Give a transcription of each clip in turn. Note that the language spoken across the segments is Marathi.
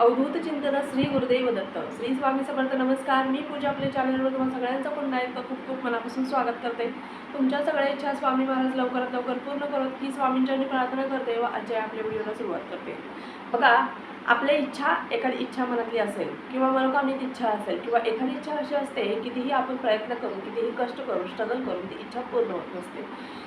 अवधूत चिंतन श्री गुरुदेव दत्त. श्री स्वामी समर्थ नमस्कार. मी पूजा आपल्या चॅनलवर तुम्हाला सगळ्यांचं पुन्हा एकदा खूप खूप मनापासून स्वागत करते. तुमच्या सगळ्या इच्छा स्वामी महाराज लवकरात लवकर पूर्ण करत ही स्वामींच्या प्रार्थना करते व आजच्या आपल्या व्हिडिओला सुरुवात करते. बघा आपल्या इच्छा एखादी इच्छा मनातली असेल किंवा मनोकामनीत इच्छा असेल किंवा एखादी इच्छा अशी असते कितीही आपण प्रयत्न करून कितीही कष्ट करून स्ट्रगल करून ती इच्छा पूर्ण होत नसते.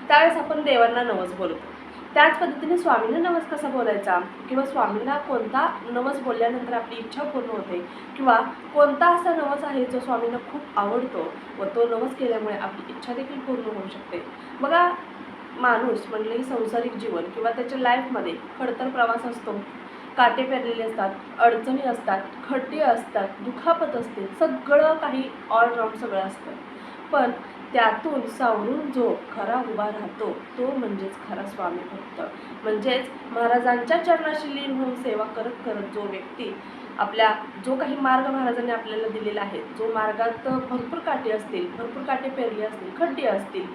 त्यावेळेस आपण देवांना नवस बोलतो. त्याच पद्धतीने स्वामींना नवस कसा बोलायचा? किंवा स्वामींना कोणता नवस बोलल्यानंतर आपली इच्छा पूर्ण होते? किंवा कोणता असा नवस आहे जो स्वामींना खूप आवडतो व तो नवस केल्यामुळे आपली इच्छा देखील पूर्ण होऊ शकते? बघा माणूस म्हणजे ही संसारिक जीवन किंवा त्याच्या लाईफमध्ये खडतर प्रवास असतो. काटे पेरलेले असतात अडचणी असतात खड्डे असतात दुखापत असते सगळं काही ऑलराऊंड सगळं असतं. पण त्यातून सावरून जो खरा उभा राहतो तो म्हणजेच खरा स्वामी भक्त. म्हणजेच महाराजांच्या चरणाशी लीन होऊन सेवा करत करत जो व्यक्ती आपल्या जो काही मार्ग महाराजांनी आपल्याला दिलेला आहे जो मार्गात भरपूर काटे असतील भरपूर काटे पेरले असतील खड्डे असतील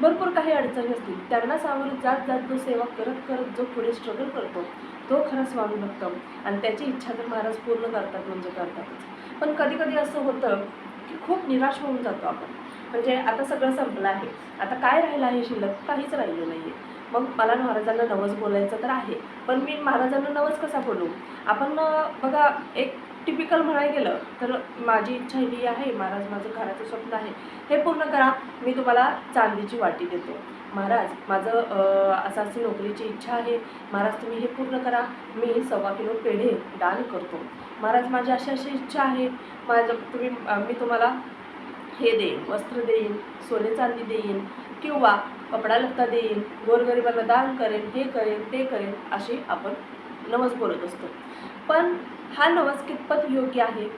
भरपूर काही अडचणी असतील त्यांना सावरून जात जात जो सेवा करत करत जो पुढे स्ट्रगल करतो तो खरा स्वामी भक्त. आणि त्याची इच्छा तर महाराज पूर्ण करतात म्हणजे करतातच. पण कधी कधी असं होतं की खूप निराश होऊन जातो आपण. म्हणजे आता सगळं संपलं आहे. आता काय राहिलं आहे शिल्लक? काहीच राहिलं नाही आहे मग मला महाराजांना नवस बोलायचं तर आहे. पण मी महाराजांना नवस कसा बोलू? आपण बघा एक टिपिकल म्हणायला गेलं तर माझी इच्छा ही आहे महाराज माझं घराचं स्वप्न आहे. हे पूर्ण करा मी तुम्हाला चांदीची वाटी देतो. महाराज माझं असं अशी नोकरीची इच्छा आहे. महाराज तुम्ही हे पूर्ण करा. मी सव्वा किलो पेढे दान करतो. महाराज माझी अशी अशी इच्छा आहे. माझं तुम्ही मी तुम्हाला हे देईन वस्त्र देईन सोने चांदी देईन किंवा कपडा लत्ता देईन गोरगरिबांना दान करेन हे करेन ते करेन असे आपण नवस बोलत असतो. पण हा नवस कितपत योग्य आहे?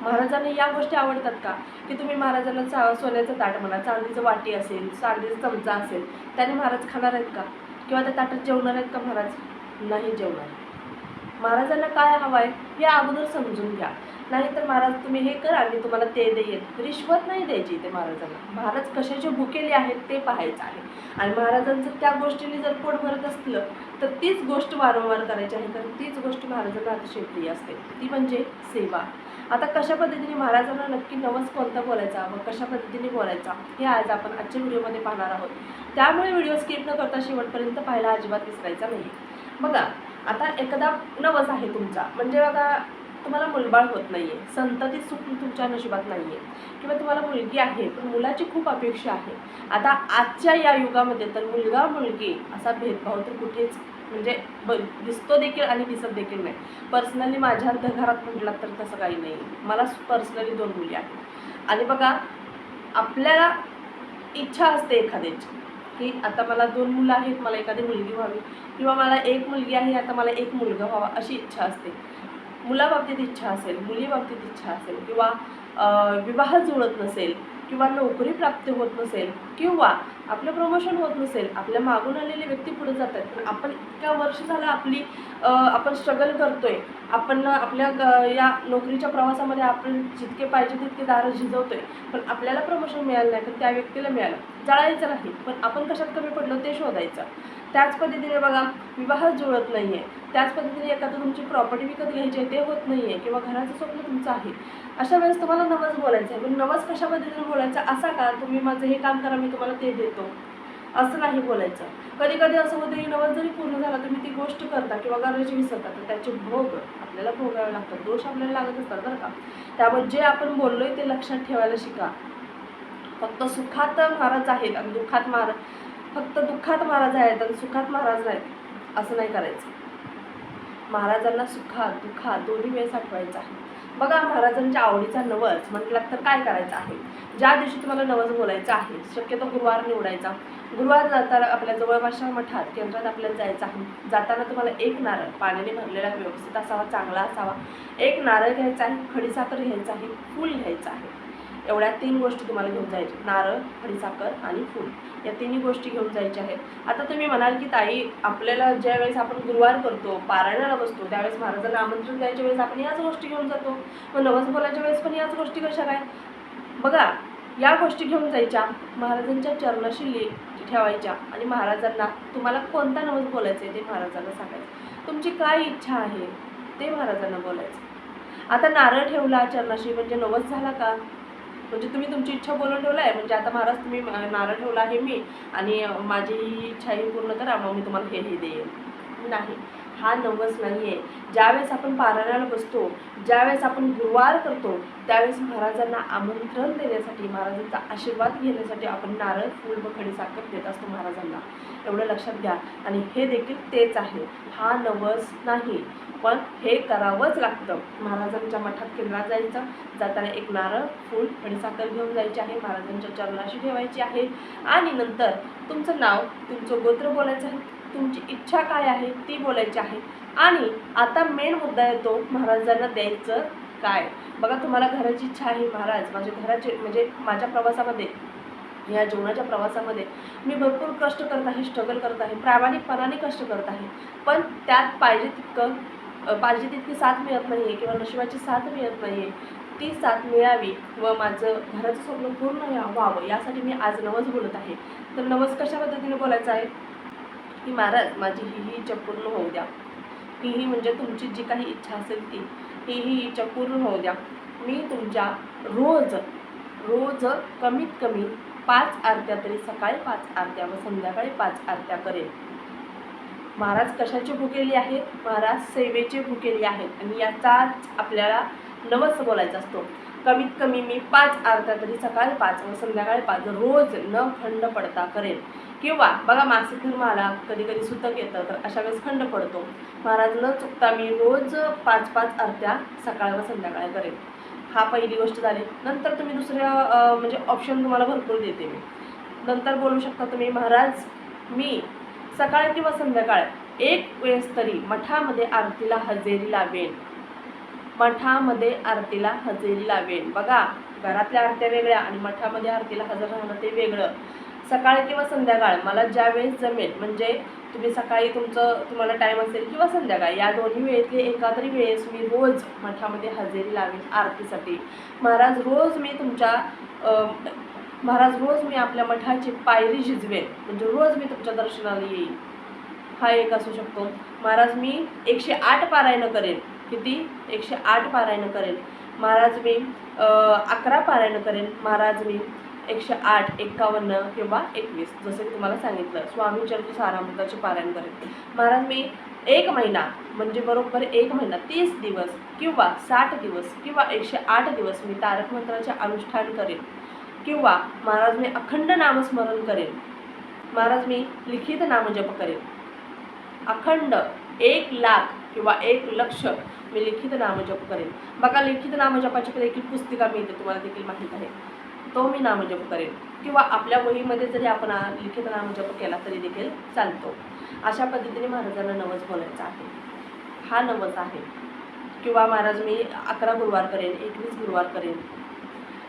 महाराजांना या गोष्टी आवडतात का? की तुम्ही महाराजांना चा सोन्याचं ताट म्हणा चांदीचं वाटी असेल चांदीचा चमचा असेल त्याने महाराज खाणार आहेत का? किंवा त्या ताटात जेवणार आहेत का महाराज? नाही जेवणार. महाराजांना काय हवं आहे हे अगोदर समजून घ्या. नाहीतर महाराज तुम्ही हे करा मी तुम्हाला ते देईल रिश्वत नाही द्यायची ते महाराजांना. महाराज कशाचे भुकेले आहेत ते पाहायचं आहे. आणि महाराजांचं त्या गोष्टीने जर पोट भरत असलं तर तीच गोष्ट वारंवार करायची आहे. कारण तीच गोष्ट महाराजांना अतिशय प्रिय असते. ती म्हणजे सेवा. आता कशा पद्धतीने महाराजांना नक्की नवस कोणता बोलायचा व कशा पद्धतीने बोलायचा हे आज आपण आजच्या व्हिडिओमध्ये पाहणार आहोत. त्यामुळे व्हिडिओ स्किप न करता शेवटपर्यंत पाहायला अजिबात विसरायचा नाही बघा आता एखादा नवस आहे तुमचा. म्हणजे बघा तुम्हाला मुलबाळ होत नाही आहे संतती सुख तुमच्या नशिबात नाही आहे किंवा तुम्हाला मुलगी आहे पण मुलाची खूप अपेक्षा आहे. आता आजच्या या युगामध्ये तर मुलगा मुलगी असा भेदभाव तर कुठेच म्हणजे ब दिसतो देखील आणि दिसत देखील नाही. पर्सनली माझ्या घरात म्हटलं तर तसं काही नाही. मला पर्सनली दोन मुली आहेत. आणि बघा आपल्याला इच्छा असते एखाद्याची. की आता मला दोन मुलं आहेत मला एखादी मुलगी व्हावी किंवा मला एक मुलगी आहे आता मला एक मुलगा व्हावा अशी इच्छा असते. मुलाबाबतीत इच्छा असेल मुलीबाबतीत इच्छा असेल किंवा विवाह जुळत नसेल किंवा नोकरी प्राप्त होत नसेल किंवा आपलं प्रमोशन होत नसेल आपल्या मागून आलेले व्यक्ती पुढे जातात. पण आपण इतक्या वर्ष झालं आपली आपण स्ट्रगल करतोय. आपण आपल्या ग- या नोकरीच्या प्रवासामध्ये आपण जितके पाहिजे तितके दारं झिजवतोय. पण आपल्याला प्रमोशन मिळालं नाही पण त्या व्यक्तीला मिळालं. जळायचं नाही. पण आपण कशात कमी पडलो ते शोधायचं. त्याच पद्धतीने बघा विवाह जुळत नाही आहे त्याच पद्धतीने एखादं तुमची प्रॉपर्टी विकत घ्यायची आहे ते होत नाही आहे किंवा घराचं स्वप्न तुमचं आहे. अशा वेळेस तुम्हाला नवस बोलायचं आहे. पण नवस कशा पद्धतीने बोलायचा असा का तुम्ही माझं हे काम करा मी तुम्हाला ते देतो. असं नाही बोलायचं. कधी कधी असं होतं की नवस जरी पूर्ण झाला तुम्ही ती गोष्ट करता किंवा करायची विसरता तर त्याचे भोग आपल्याला भोगावे लागतात. दोष आपल्याला लागत असतात बरं का. त्यामुळे जे आपण बोललोय ते लक्षात ठेवायला शिका. फक्त सुखात महाराज आहेत आणि दुःखात महाराज फक्त दुःखात महाराज आहेत आणि सुखात महाराज नाहीत. असं नाही करायचं. महाराजांना सुखात दुःखात दोन्ही वेळेस आठवायचा आहे. बघा महाराजांच्या आवडीचा नवस म्हटलं तर काय करायचं आहे? ज्या दिवशी तुम्हाला नवस बोलायचं आहे शक्यतो गुरुवार निवडायचा. गुरुवार जाताना आपल्या जवळपासच्या मठात केंद्रात आपल्याला जायचं आहे. जाताना तुम्हाला एक नारळ पाण्याने भरलेला व्यवस्थित असावा चांगला असावा. एक नारळ घ्यायचा आहे खडीसाखर घ्यायचा आहे फूल घ्यायचं आहे. एवढ्या तीन गोष्टी तुम्हाला घेऊन जायच्या. नारळ खडीसाखर आणि फूल. या तिन्ही गोष्टी घेऊन जायच्या आहेत. आता तुम्ही म्हणाल की ताई आपल्याला ज्या वेळेस आपण गुरुवार करतो पारायणाला बसतो त्यावेळेस महाराजांना आमंत्रण द्यायच्या वेळेस आपण याच गोष्टी घेऊन जातो. मग नवस बोलायच्या वेळेस पण याच गोष्टी कशा काय? बघा या गोष्टी घेऊन जायच्या महाराजांच्या चरणाशी ले ठेवायच्या आणि महाराजांना तुम्हाला कोणता नवस बोलायचा आहे ते महाराजांना सांगायचं. तुमची काय इच्छा आहे ते महाराजांना बोलायचं. आता नारळ ठेवला चरणाशी म्हणजे नवस झाला का? म्हणजे तुम्ही तुमची इच्छा बोलून ठेवला आहे. म्हणजे आता महाराज तुम्ही नारळ ठेवला आहे मी आणि माझी ही इच्छा ही पूर्ण करा मग मी तुम्हाला हे हे देईन. नाही. हा नवस नाही आहे ज्यावेळेस आपण पारायणाला बसतो ज्यावेळेस आपण गुरुवार करतो त्यावेळेस महाराजांना आमंत्रण देण्यासाठी महाराजांचा आशीर्वाद घेण्यासाठी आपण नारळ फूल व खडीसाखर देत असतो महाराजांना. एवढं लक्षात घ्या. आणि हे देखील तेच आहे. हा नवस नाही. पण हे करावंच लागतं. महाराजांच्या मठात केंद्रात जायचं. जाताना एक नारळ फूल खडीसाखर घेऊन जायची आहे. महाराजांच्या चरणाशी ठेवायची आहे. आणि नंतर तुमचं नाव तुमचं गोत्र बोलायचं आहे. तुमची इच्छा काय आहे ती बोलायची आहे. आणि आता मेन मुद्दा येतो महाराजांना द्यायचं काय? बघा तुम्हाला घराची इच्छा आहे महाराज. माझ्या घराचे म्हणजे माझ्या प्रवासामध्ये या जीवनाच्या प्रवासामध्ये मी भरपूर कष्ट करत आहे स्ट्रगल करत आहे प्रामाणिकपणाने कष्ट करत आहे. पण त्यात पाहिजे तितकं पाहिजे तितकी साथ मिळत नाही आहे किंवा नशिबाची साथ मिळत नाही आहे ती साथ मिळावी व माझं घराचं स्वप्न पूर्ण या- व्हावं यासाठी मी आज नवस बोलत आहे. तर नवस कशा पद्धतीने बोलायचं आहे? की महाराज माझी ही ही इच्छा पूर्ण होऊ द्या. ही ही म्हणजे तुमची जी काही इच्छा असेल ती ही ही इच्छा पूर्ण होऊ द्या. मी तुमच्या रोज रोज कमीत कमी पाच आरत्या तरी सकाळी पाच आरत्या व संध्याकाळी पाच आरत्या करेन. महाराज कशाची भुकेली आहेत? महाराज सेवेची भुकेली आहेत. आणि याचाच आपल्याला नवस बोलायचा असतो. कमीत कमी मी पाच आरत्या तरी सकाळी पाच व संध्याकाळी पाच रोज न खंड पडता करेन. किंवा बघा मासिक धर्म आला कधी कधी सुतक येतं तर अशा वेळेस खंड पडतो. महाराज न चुकता मी रोज पाच पाच आरत्या सकाळ व संध्याकाळी करेन. हा पहिली गोष्ट झाली. नंतर तुम्ही दुसऱ्या म्हणजे ऑप्शन तुम्हाला भरपूर देते मी. नंतर बोलू शकता तुम्ही महाराज मी सकाळ किंवा संध्याकाळ एक वेळेस तरी मठामध्ये आरतीला हजेरी लावेन. मठामध्ये आरतीला हजेरी लावेन. बघा घरातल्या आरत्या वेगळ्या आणि मठामध्ये आरतीला हजर राहणं ते वेगळं. सकाळी किंवा संध्याकाळ मला ज्या वेळेस जमेल म्हणजे तुम्ही सकाळी तुमचं तुम्हाला टाईम असेल किंवा संध्याकाळ या दोन्ही वेळेतले एका तरी वेळेस मी रोज मठामध्ये हजेरी लावेन आरतीसाठी. महाराज रोज मी तुमच्या महाराज रोज मी आपल्या मठाची पायरी झिजवेन. म्हणजे रोज मी तुमच्या दर्शनाला येईन. हा एक असू शकतो. महाराज मी एकशे आठ पारायणं करेन. किती? एकशे आठ पारायणं करेन महाराज मी अकरा पारायणं करेन महाराज मी एकशे आठ एक्कावन्न किंवा एकवीस जसं की तुम्हाला सांगितलं. स्वामी चरित्र सारामृताचे पारायण करेन महाराज मी एक महिना म्हणजे बरोबर एक महिना तीस दिवस किंवा साठ दिवस किंवा एकशे आठ दिवस मी तारक मंत्राचे अनुष्ठान करेन किंवा महाराज मी अखंड नामस्मरण करेन महाराज मी लिखित नामजप करेन अखंड एक लाख किंवा एक लक्ष मी लिखित नामजप करेन. बघा लिखित नामजपाची देखील पुस्तिका मिळते तुम्हाला देखील माहीत आहे. तो मी नामजप करेन. किंवा आपल्या वहीमध्ये जरी आपण लिखित नामजप केला तरी देखील चालतो. अशा पद्धतीने महाराजांना नवस बोलायचा आहे. हा नवस आहे. किंवा महाराज मी अकरा गुरुवार करेन एकवीस गुरुवार करेन.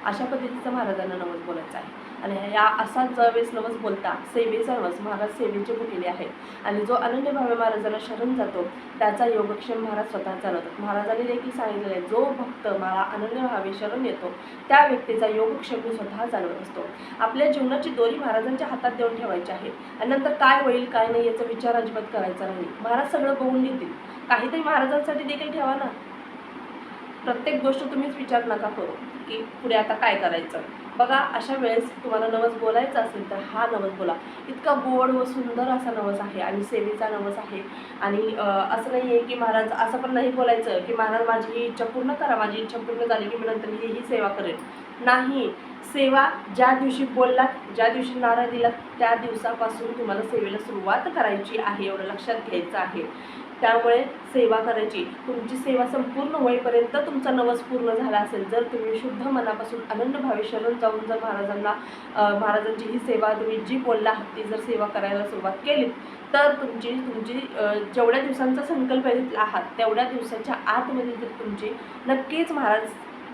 अशा पद्धतीचं महाराजांना नवस बोलायचं आहे. आणि ह्या असा ज्यावेळेस नवस बोलता सेवे नवस महाराज सेवेचे भुकेले आहेत. आणि जो अनन्य भावे महाराजांना शरण जातो त्याचा योगक्षेम महाराज स्वतः चालवतात. महाराजांनी देखील सांगितलेलं आहे जो भक्त मला अनन्य भावे शरण येतो त्या व्यक्तीचा योगक्षेम मी स्वतः चालवत असतो. आपल्या जीवनाची दोरी महाराजांच्या हातात देऊन ठेवायची आहे. आणि नंतर काय होईल काय नाही याचा विचार अजिबात करायचा नाही. महाराज सगळं बघून घेतील. काहीतरी महाराजांसाठी देखील ठेवा ना. प्रत्येक गोष्ट तुम्हीच विचार नका करू. की पुढे आता काय करायचं? बघा अशा वेळेस तुम्हाला नवस बोलायचा असेल तर हा नवस बोला. इतका गोड व सुंदर असा नवस आहे आणि सेवेचा नवस आहे. आणि असं नाही आहे की महाराज असं पण नाही बोलायचं की महाराज माझी ही इच्छा पूर्ण करा. माझी इच्छा पूर्ण झाली की मी नंतर ही ही सेवा करेन. नाही. सेवा ज्या दिवशी बोललात ज्या दिवशी नारा दिलात त्या दिवसापासून तुम्हाला सेवेला सुरुवात करायची आहे एवढं लक्षात घ्यायचं आहे. त्यामुळे सेवा करायची. तुमची सेवा संपूर्ण होईपर्यंत तुमचा नवस पूर्ण झाला असेल. जर तुम्ही शुद्ध मनापासून आनंद भावे शरण जाऊन जर महाराजांना महाराजांची ही सेवा तुम्ही जी बोलला आहात ती जर सेवा करायला सुरुवात केली तर तुमची तुमची जेवढ्या दिवसांचा संकल्प घेतला आहात तेवढ्या दिवसाच्या आतमध्ये तर तुमची नक्कीच महाराज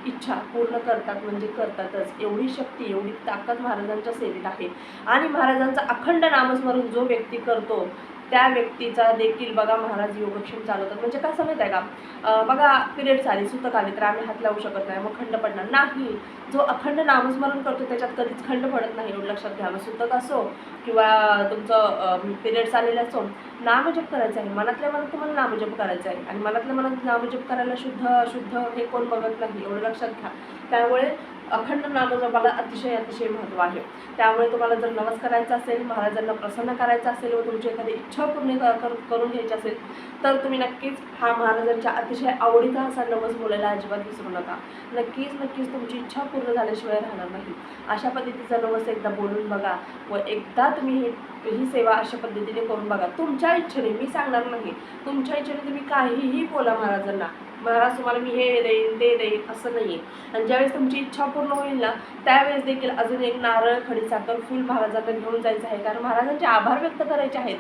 इच्छा पूर्ण करतात म्हणजे करतातच. एवढी शक्ती एवढी ताकद महाराजांच्या सेवेत आहे. आणि महाराजांचा अखंड नामस्मरण जो व्यक्ती करतो त्या व्यक्तीचा देखील बघा महाराज योगक्षेम चालवतात. म्हणजे कसं समजत आहे का? बघा पिरियड्स आले सुतक आले तर आम्ही हात लावू शकत नाही मग खंड पडणार नाही. जो अखंड नामस्मरण करतो त्याच्यात कधीच खंड पडत नाही एवढं लक्षात घ्या. मग सुतक असो किंवा तुमचं पिरियड्स आलेलं असो नामजप करायचं आहे. मनातल्या मनात तुम्हाला नामजप करायचं आहे. आणि मनातल्या मनात नामजप करायला शुद्ध अशुद्ध हे कोण बघत नाही एवढं लक्षात घ्या. त्यामुळे अखंड नामजपाला अतिशय अतिशय महत्त्व आहे. त्यामुळे तुम्हाला जर नवस करायचा असेल महाराजांना प्रसन्न करायचं असेल व तुमची एखादी इच्छा पूर्ण कर- करून घ्यायची असेल तर तुम्ही नक्कीच हा महाराजांच्या अतिशय आवडीचा असा नवस बोलायला अजिबात विसरू नका. नक्कीच नक्कीच तुमची इच्छा पूर्ण झाल्याशिवाय राहणार नाही. अशा पद्धतीचा नवस एकदा बोलून बघा व एकदा तुम्ही हे ही सेवा अशा पद्धतीने करून बघा. तुमच्या इच्छेने मी सांगणार नाही. तुमच्या इच्छेने तुम्ही काहीही बोला महाराजांना. महाराज तुम्हाला मी हे देईन ते देईन असं नाही आहे आणि ज्यावेळेस तुमची इच्छा पूर्ण होईल ना त्यावेळेस देखील अजून एक नारळ खडीसाखर फुल महाराजांना घेऊन जायचं आहे. कारण महाराजांचे आभार व्यक्त करायचे आहेत.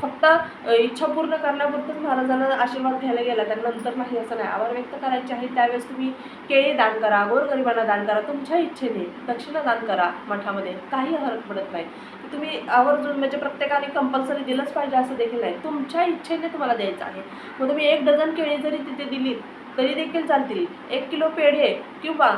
फक्त इच्छा पूर्ण करण्यापुरतंच महाराजांना आशीर्वाद घ्यायला गेला त्यानंतर नाही असं नाही. आभार व्यक्त करायचे आहे त्यावेळेस तुम्ही केळी दान करा गोरगरिबांना दान करा तुमच्या इच्छेने दक्षिणा दान करा मठामध्ये. काही हरक पडत नाही. तुम्ही आवर्जून म्हणजे प्रत्येकाने कंपल्सरी दिलंच पाहिजे असं देखील नाही. तुमच्या इच्छेने तुम्हाला द्यायचं आहे. मग तुम्ही एक डझन केळी जरी तिथे दिलीत तरी देखील चालतील. एक किलो पेढे किंवा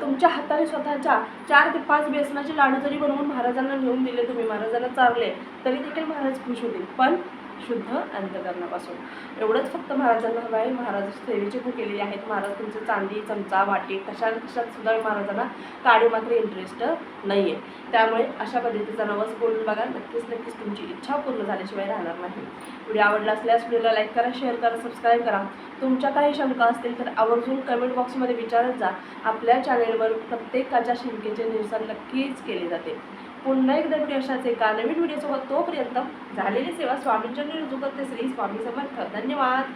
तुमच्या हाताने स्वतःच्या चार ते पाच बेसनाचे लाडू जरी बनवून महाराजांना नेऊन दिले तुम्ही महाराजांना चारले तरी देखील महाराज खुश होतील. पण शुद्ध अंतकरणापासून. एवढंच फक्त महाराजांना हवं आहे. महाराज सेवेची खूप केलेली आहेत. महाराज तुमचे चांदी चमचा वाटी कशा कशात सुद्धा महाराजांना काडी मात्र इंटरेस्ट नाही आहे त्यामुळे अशा पद्धतीचा नवस बोलून बघा. नक्कीच नक्कीच तुमची इच्छा पूर्ण झाल्याशिवाय राहणार नाही. व्हिडिओ आवडला असल्यास व्हिडिओला लाईक करा शेअर करा सबस्क्राईब करा. तुमच्या काही शंका असतील तर आवर्जून कमेंट बॉक्समध्ये विचारत जा. आपल्या चॅनेलवर प्रत्येकाच्या शंकेचे निरसन नक्कीच केले जाते. पुन्हा एकदा व्हिडिओ अशाच एका नवीन व्हिडिओसोबत तोपर्यंत झालेली सेवा स्वामींच्या रुजू करते. श्री स्वामी समर्थ. धन्यवाद.